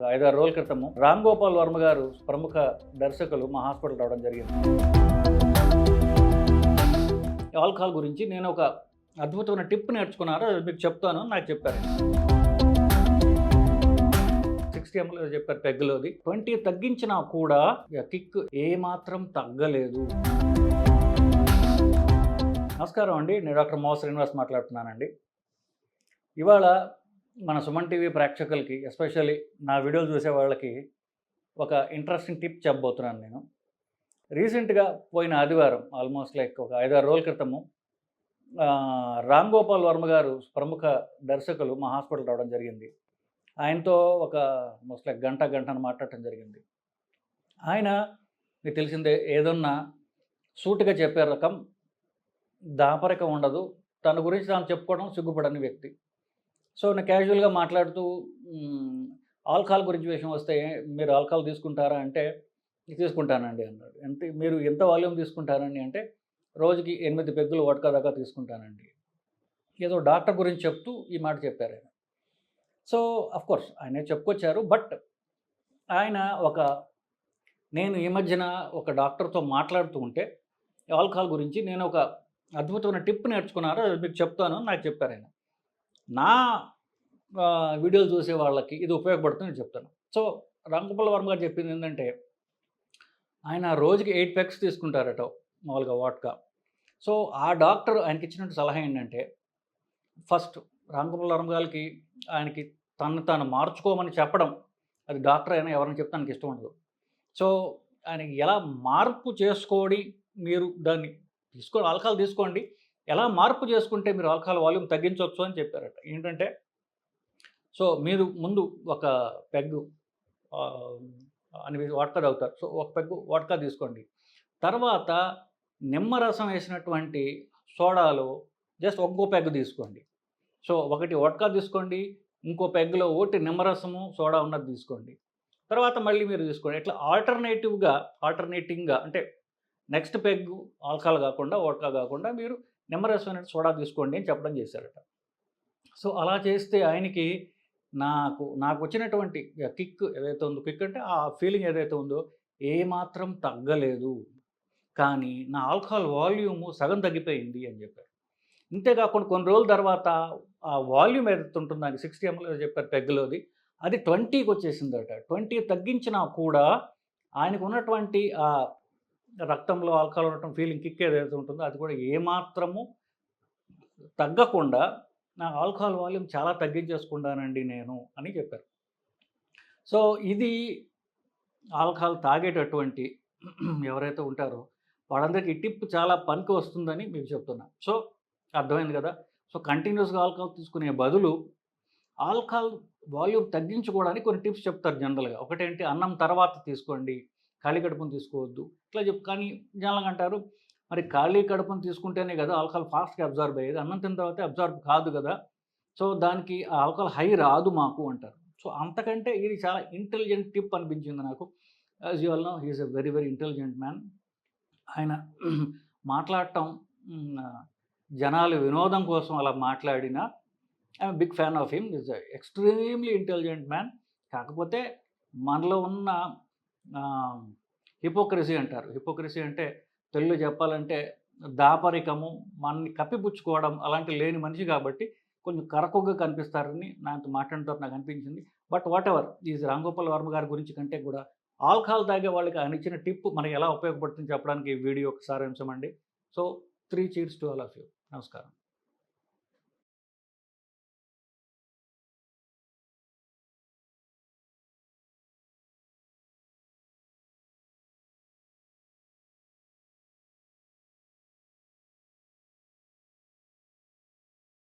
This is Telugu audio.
ఐదారు రోజుల క్రితము రామ్ గోపాల్ వర్మ గారు ప్రముఖ దర్శకులు మా హాస్పిటల్ రావడం జరిగింది. ఆల్కహాల్ గురించి నేను ఒక అద్భుతమైన టిప్ నేర్చుకున్నారు అది మీకు చెప్తాను నాకు చెప్పారు. సిక్స్టీ ఎంఎల్ చెప్పారు పెగ్గులోది. ట్వంటీ తగ్గించినా కూడా కిక్ ఏమాత్రం తగ్గలేదు. నమస్కారం అండి. నేను డాక్టర్ మోహ శ్రీనివాస్ మాట్లాడుతున్నానండి. ఇవాళ మన సుమన్ టీవీ ప్రేక్షకులకి ఎస్పెషల్లీ నా వీడియోలు చూసే వాళ్ళకి ఒక ఇంట్రెస్టింగ్ టిప్ చెప్పబోతున్నాను నేను. రీసెంట్గా పోయిన ఆదివారం ఆల్మోస్ట్ లైక్ ఒక ఐదారు రోజుల క్రితము రామ్ గోపాల్ వర్మ గారు ప్రముఖ దర్శకులు మా హాస్పిటల్ రావడం జరిగింది. ఆయనతో ఒక మోస్ట్ లైక్ గంట గంటను మాట్లాడటం జరిగింది. ఆయన మీకు తెలిసిందే ఏదన్నా సూటుగా చెప్పే రకం దాపరికం ఉండదు. తన గురించి తాను చెప్పుకోవడం సిగ్గుపడని వ్యక్తి. సో నేను క్యాజువల్గా మాట్లాడుతూ ఆల్కహాల్ గురించి విషయం వస్తే మీరు ఆల్కహాల్ తీసుకుంటారా అంటే తీసుకుంటానండి అన్నాడు. అంటే మీరు ఎంత వాల్యూమ్ తీసుకుంటారని అంటే రోజుకి ఎనిమిది పెగ్గులు వడక దాకా తీసుకుంటానండి. ఏదో డాక్టర్ గురించి చెప్తూ ఈ మాట చెప్పారు ఆయన. సో కోర్స్ ఆయన చెప్పుకొచ్చారు బట్ ఆయన ఒక నేను ఈ మధ్యన ఒక డాక్టర్తో మాట్లాడుతూ ఉంటే ఆల్కహాల్ గురించి నేను ఒక అద్భుతమైన టిప్ నేర్చుకున్నారు? అది మీకు చెప్తాను నాకు చెప్పారు ఆయన. నా వీడియోలు చూసే వాళ్ళకి ఇది ఉపయోగపడుతుంది నేను చెప్తాను. సో రంగపల్ల వర్మ గారు చెప్పింది ఏంటంటే ఆయన రోజుకి ఎయిట్ ప్యాక్స్ తీసుకుంటారట మామూలుగా వాట్గా సో ఆ డాక్టర్ ఆయనకి ఇచ్చినటువంటి సలహా ఏంటంటే ఫస్ట్ రంగపల్ల వర్మ గారికి ఆయనకి తను తాను మార్చుకోమని చెప్పడం అది డాక్టర్ అయినా ఎవరైనా చెప్తే ఆయనకి ఇష్టం ఉండదు. సో ఆయనకి ఎలా మార్పు చేసుకోడి మీరు దాన్ని తీసుకో ఆల్కహాల్ తీసుకోండి ఎలా మార్పు చేసుకుంటే మీరు ఆల్కహాల్ వాల్యూమ్ తగ్గించవచ్చు అని చెప్పారట. ఏంటంటే సో మీరు ముందు ఒక పెగ్గు అని వాట్కా తాగుతారు. సో ఒక పెగ్గు వాట్కా తీసుకోండి. తర్వాత నిమ్మరసం వేసినటువంటి సోడాలో జస్ట్ ఒక్కో పెగ్గు తీసుకోండి. సో ఒకటి వడ్కా తీసుకోండి ఇంకో పెగ్గులో ఒకటి నిమ్మరసము సోడా ఉన్నది తీసుకోండి. తర్వాత మళ్ళీ మీరు తీసుకోండి. ఇట్లా ఆల్టర్నేటివ్గా ఆల్టర్నేటింగ్గా అంటే నెక్స్ట్ పెగ్గు ఆల్కహాల్ కాకుండా వడ్కా కాకుండా మీరు నిమ్మరసం అనేది సోడా తీసుకోండి అని చెప్పడం చేశారట సో అలా చేస్తే ఆయనకి నాకు నాకు వచ్చినటువంటి కిక్ ఏదైతే ఉందో కిక్ అంటే ఆ ఫీలింగ్ ఏదైతే ఉందో ఏమాత్రం తగ్గలేదు. కానీ నా ఆల్కహాల్ వాల్యూము సగం తగ్గిపోయింది అని చెప్పారు. ఇంతేకాకుండా కొన్ని రోజుల తర్వాత ఆ వాల్యూమ్ ఏదైతే ఉంటుందో అది సిక్స్టీ ఎంఎల్ చెప్పారు పెగ్గులోది అది ట్వంటీకి వచ్చేసిందట. ట్వంటీ తగ్గించినా కూడా ఆయనకు ఉన్నటువంటి ఆ రక్తంలో ఆల్కహాల్ ఉండటం ఫీలింగ్ కిక్ ఏదైతే ఉంటుందో అది కూడా ఏమాత్రము తగ్గకుండా నా ఆల్కహాల్ వాల్యూమ్ చాలా తగ్గించేసుకున్నానండి నేను అని చెప్పారు. సో ఇది ఆల్కహాల్ తాగేటటువంటి ఎవరైతే ఉంటారో వాళ్ళందరికీ టిప్ చాలా పనికి వస్తుందని మీకు చెప్తున్నా. సో అర్థమైంది కదా? సో కంటిన్యూస్గా ఆల్కహాల్ తీసుకునే బదులు ఆల్కహాల్ వాల్యూమ్ తగ్గించుకోవడానికి కొన్ని టిప్స్ చెప్తారు జనరల్గా. ఒకటేంటి? అన్నం తర్వాత తీసుకోండి. ఖాళీ కడుపును తీసుకోవద్దు. ఇట్లా చెప్పు కానీ జనాలు అంటారు మరి ఖాళీ కడుపును తీసుకుంటేనే కదా ఆల్కహాల్ ఫాస్ట్గా అబ్జర్వ్ అయ్యేది. అన్నం తిన్న తర్వాత అబ్జర్వ్ కాదు కదా. సో దానికి ఆ ఆల్కహాల్ హై రాదు మాకు అంటారు. సో అంతకంటే ఇది చాలా ఇంటెలిజెంట్ టిప్ అనిపించింది నాకు. As you all know he's a very very intelligent man. ఆయన మాట్లాడటం జనాలు వినోదం కోసం అలా మాట్లాడిన I'm big fan of him. Is extremely intelligent man. కాకపోతే మనలో ఉన్న హిపోక్రసీ అంటారు. హిపోక్రసీ అంటే తెలుగు చెప్పాలంటే దాపరికము మనని కప్పిపుచ్చుకోవడం అలాంటి లేని మనిషి కాబట్టి కొంచెం కరకుగా కనిపిస్తారని నాతో మాట్లాడితో నాకు అనిపించింది. బట్ వాట్ ఎవర్ ఈ రాంగోపాల్ వర్మ గారి గురించి కంటే కూడా ఆల్కహాల్ తాగే వాళ్ళకి ఆయన ఇచ్చిన టిప్ మనకి ఎలా ఉపయోగపడుతుంది చెప్పడానికి ఈ వీడియో ఒకసారి అంశం అండి. So three cheers to all of you. నమస్కారం.